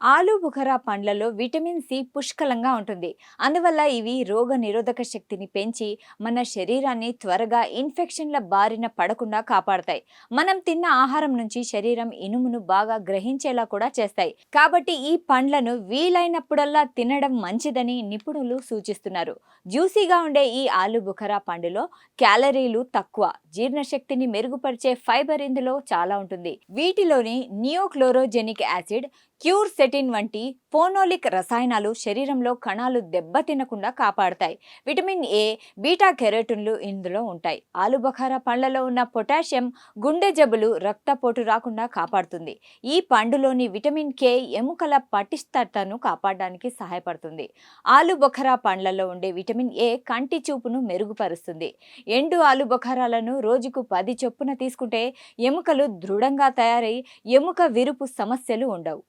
ఆలు బుఖరా పండ్లలో vitamin C పుష్కలంగా ఉంటుంది. అందువల్ల ఇవి రోగ నిరోధక శక్తిని పెంచి మన శరీరాన్ని త్వరగా ఇన్ఫెక్షన్ల బారిన పడకుండా కాపాడతాయి. మనం తిన్న ఆహారం నుంచి శరీరం ఇనుమును బాగా గ్రహించేలా కూడా చేస్తాయి. కాబట్టి ఈ పండ్లను వీలైనప్పుడల్లా తినడం మంచిదని నిపుణులు సూచిస్తున్నారు. జ్యూసీగా ఉండే ఈ ఆలు బుఖరా పండులో క్యాలరీలు తక్కువ. జీర్ణశక్తిని మెరుగుపరిచే ఫైబర్ ఇందులో చాలా ఉంటుంది. వీటిలోని నియోక్లోరోజెనిక్ యాసిడ్ క్యూర్ సెటిన్ వంటి ఫోనోలిక్ రసాయనాలు శరీరంలో కణాలు దెబ్బతినకుండా కాపాడతాయి. విటమిన్ ఏ బీటా కెరోటిన్లు ఇందులో ఉంటాయి. ఆలుబఖారా పండ్లలో ఉన్న పొటాషియం గుండె జబ్బులు రక్తపోటు రాకుండా కాపాడుతుంది. ఈ పండులోని విటమిన్ కే ఎముకల పటిష్టతను కాపాడడానికి సహాయపడుతుంది. ఆలుబొఖరా పండ్లలో ఉండే విటమిన్ ఏ కంటి చూపును మెరుగుపరుస్తుంది. ఎండు ఆలుబొఖరాలను రోజుకు పది చొప్పున తీసుకుంటే ఎముకలు దృఢంగా తయారై ఎముక విరుపు సమస్యలు ఉండవు.